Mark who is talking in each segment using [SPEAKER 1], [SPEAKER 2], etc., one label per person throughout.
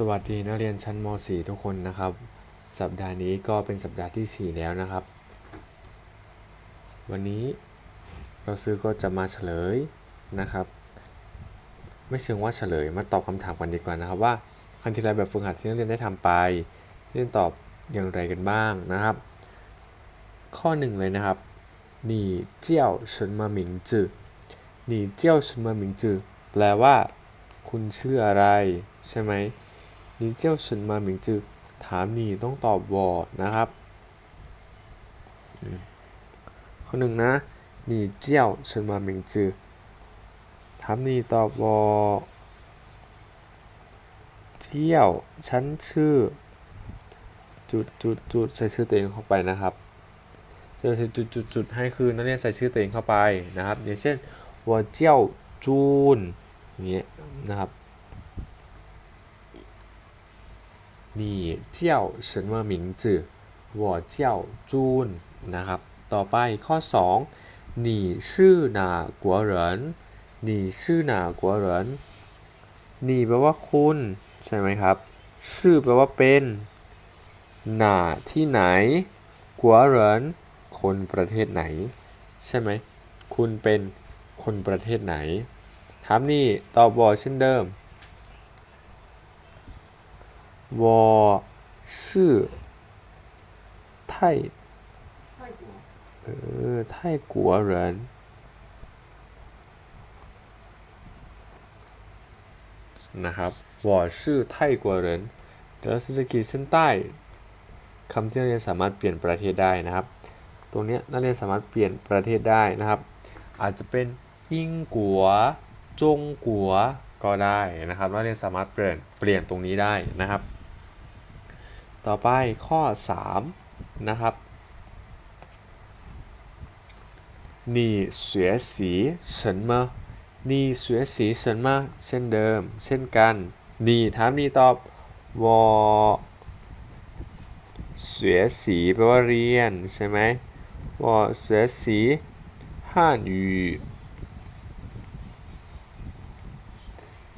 [SPEAKER 1] สวัสดีนักเรียนชั้นม .4 ทุกคนนะครับ สัปดาห์นี้ก็เป็นสัปดาห์ที่ 4 แล้วนะครับ วันนี้เราซื้อก็จะมาเฉลยนะครับ ไม่เชิงว่าเฉลยมาตอบคำถามกันดีกว่านะครับ ว่าคันทีไรแบบฝึกหัดที่นักเรียนได้ทำไปเรียนตอบอย่างไรกันบ้างนะครับ ข้อหนึ่งเลยนะครับหนีเจ้าฉันมาหมิงจือนีเจ้าฉันมาหมิงจือแปลว่า คุณชื่ออะไรใช่ไหม 你叫什么名字ถามนี่ต้องตอบวอนะครับอืมข้อหนึ่งนะ你叫什么名字ถามนี่ตอบวอเที่ยวฉันชื่อ จุดจุดจุดใส่ชื่อตัวเองเข้าไปนะครับจะใส่จุดจุดจุดให้คือนักเรียนใส่ชื่อตัวเองเข้าไปนะครับอย่างเช่น我叫จูนอย่างเงี้ยนะครับ 你叫什么名字我叫จูนนะครับ ต่อไปข้อ 2你是哪国人你是哪国人你แปลว่าคุณ ใช่ไหมครับชื่อแปลว่าเป็นหนาที่ไหนกัวเหรินคนประเทศไหน ใช่ไหม คุณเป็นคนประเทศไหน ถามนี่ตอบบอเช่นเดิม 我是泰
[SPEAKER 2] อไเอ
[SPEAKER 1] อไทยกันะครับวอชื่อไทยกัวเหกินเดี๋ส้นใต้คำที่นักเรียนสามารถเปลี่ยนประเทศได้นะครับ ตรงนี้นักเรียนสามารถเปลี่ยนประเทศได้นะครับ อาจจะเป็นอิงกัวจงกัวก็ได้นะครับนักเรียนสามารถเปลี่ยนเปลี่ยนตรงนี้ได้นะครับ ต่อไปข้อ 3 นะครับ你学习什么你学习什么เช่นเดิม เช่นกัน你ถาม你ตอบ我学习แปลว่าเรียนใช่ไหม我学习汉语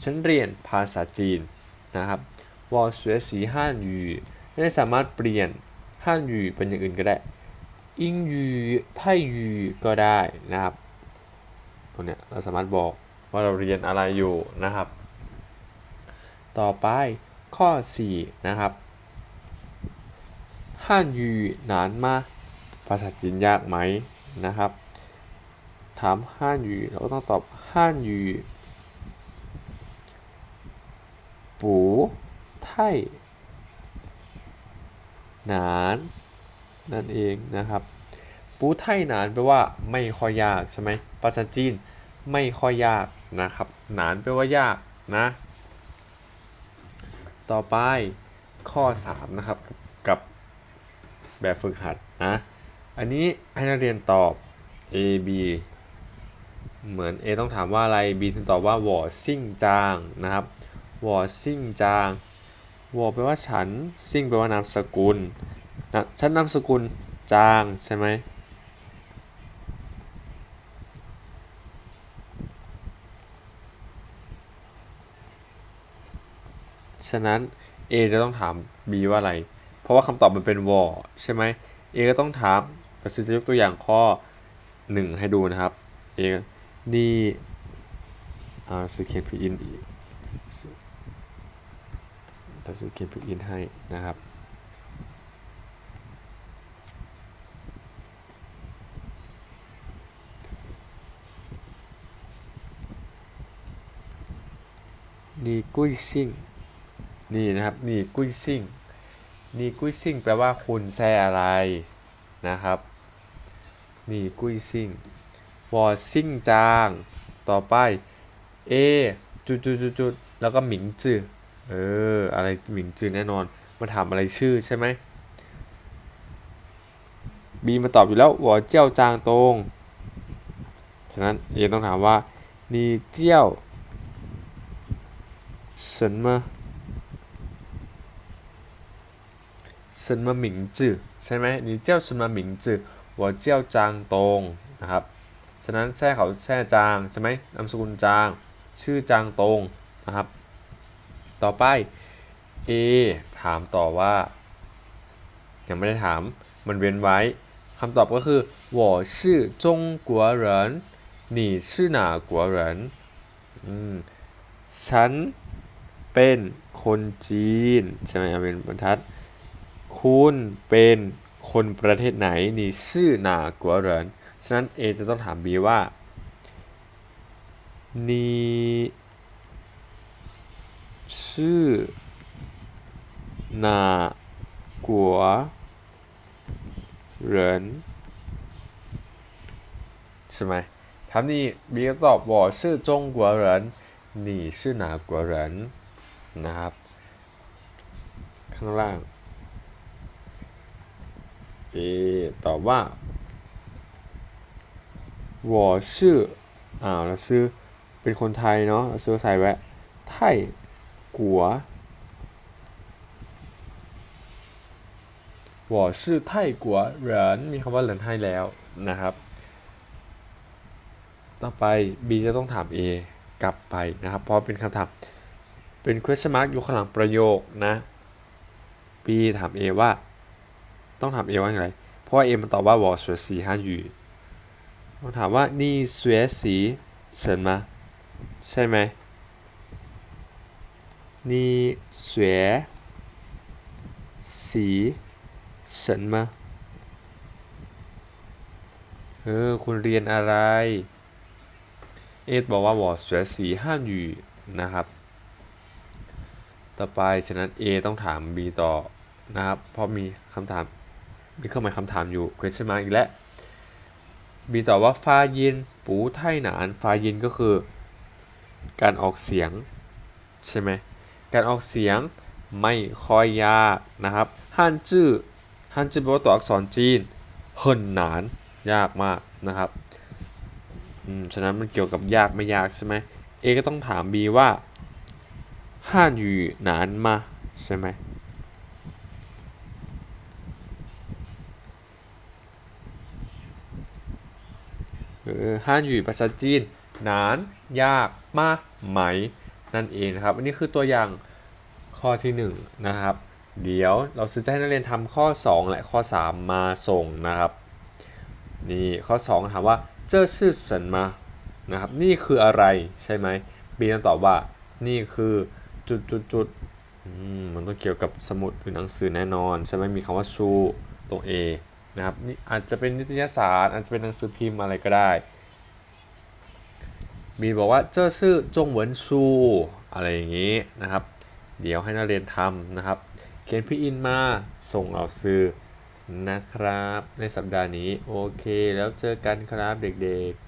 [SPEAKER 1] ฉันเรียนภาษาจีนนะครับ我学习汉语 ไม่สามารถเปลี่ยนฮั่นยูเป็นอย่างอื่นก็ได้ อิงยูไทยูก็ได้นะครับตรงเนี้ยเราสามารถบอกว่าเราเรียนอะไรอยู่นะครับ ต่อไปข้อ 4 นะครับฮั่นยูนานมาภาษาจีนยากไหมนะครับ ถามฮั่นยูเราก็ต้องตอบฮั่นยูปูไทย หนานนั่นเองนะครับ ปูไทยหนานแปลว่าไม่ค่อยยากใช่ไหมภาษาจีนไม่ค่อยยากนะครับ หนานแปลว่ายากนะ ต่อไปข้อ 3 นะครับกับแบบฝึกหัดนะ อันนี้ให้นักเรียนตอบ A B เหมือน A ต้องถามว่าอะไร B ถึงตอบว่าหวอซิ่งจางนะครับหวอซิ่งจาง วอแปลว่าฉัน ซิ่งแปลว่านามสกุลนะฉันนามสกุลจางใช่ไหมฉะนั้น A จะต้องถาม B ว่าอะไร เพราะว่าคำตอบมันเป็นวอใช่ไหม A ก็ต้องถามเราจะยกตัวอย่างข้อ 1 ให้ดูนะครับ A นี่อ่าสเขียนผิดอินอีก เราจะเขียนพิกอินให้นะครับนี่กุ้ยซิ่งนี่นะครับนี่กุ้ยซิ่งนี่กุ้ยซิ่งแปลว่าคุณแซ่อะไรนะครับนี่กุ้ยซิ่งวอซิ่งจาง ต่อไป A จุดจุดจุดจุดแล้วก็หมิงจื้อ เออ อะไรหมิงจือแน่นอน มาถามอะไรชื่อใช่ไหมบีมาตอบอยู่แล้ววอเจี้ยวจางตง ฉะนั้นเอต้องถามว่า你叫什么什么名字ใช่ไหม你叫什么名字我叫จางตงนะครับ ฉะนั้นแท้เขาแท้จางใช่ไหมนามสกุลจาง ชื่อจางตงนะครับ ต่อไป A ถามต่อว่า ยังไม่ได้ถาม มันเว้นไว้ คำตอบก็คือ我是中国人你是哪国人อืมฉันเป็นคนจีน ใช่ไหมเอาเป็นบรรทัด คุณเป็นคนประเทศไหนนี่ชื่อหนากัวเหรินฉะนั้น A จะต้องถาม B ว่านี่ ชื่อนากัวเรนใช่ไหมถามนี่บีก็ตอบว่าชื่อจงกัวเหรนนี่ชื่นะครับ ข้างล่างเอตอบว่า我是อ่าเราซื้อเป็นคนไทยเนาะเราซื้อใส่แวะไทย กัว我是泰国人มีคำว่าเหรินให้แล้วนะครับ ต่อไป B จะต้องถาม A กลับไปนะครับ เพราะเป็นคำถาม เป็น question mark อยู่ข้างหลังประโยคนะ B ถาม A ว่า ต้องถาม A ว่าอย่างไร เพราะว่า A มันตอบว่า我学习汉语ต้องถามว่า你学习什么ใช่ไหม 你学习什么เออ คุณเรียนอะไร เอบอกว่า我学习汉语นะครับ ต่อไป ฉะนั้น A ต้องถาม B ต่อ นะครับ เพราะมีคำถาม มีเครื่องหมายคำถามอยู่ question mark อีกแล้ว B ตอบว่าฟายิน ปูไทหนาน ฟายินก็คือ การออกเสียง ใช่ไหม การออกเสียงไม่ค่อยยากนะครับฮันจื้อฮันจื้อแปลว่าตัวอักษรจีนเฮินหนานยากมากนะครับอืมฉะนั้นมันเกี่ยวกับยากไม่ยากใช่ไหม A ก็ต้องถาม B ว่าฮันยูหนานมาใช่ไหมฮั่นอยู่ภาษาจีน นาน ยาก มากไหม นั่นเองนะครับ อันนี้คือตัวอย่างข้อที่ 1นงนะครับ เดี๋ยวเราจะให้นักเรียนทำข้อ 2 และข้อ 3 มาส่งนะครับ นี่ข้อ 2 ถามว่าเจ้าชื่อสันมานะครับ นี่คืออะไรใช่ไหมบีต้องตอบว่านี่คือจุดจุดจุดมมันต้องเกี่ยวกับสมุดหรือหนังสือแน่นอน ใช่ไหมมีคำว่าชูตรง A นะครับนี่อาจจะเป็นนิตยสารอาจจะเป็นหนังสือพิมพ์อะไรก็ได้ มีบอกว่าเจ้าซื่อจงเหวินซูอะไรอย่างนี้นะครับ เดี๋ยวให้นักเรียนทำนะครับ เขียนพี่อินมาส่งเอาซื้อนะครับ ในสัปดาห์นี้ โอเค แล้วเจอกันครับเด็กๆ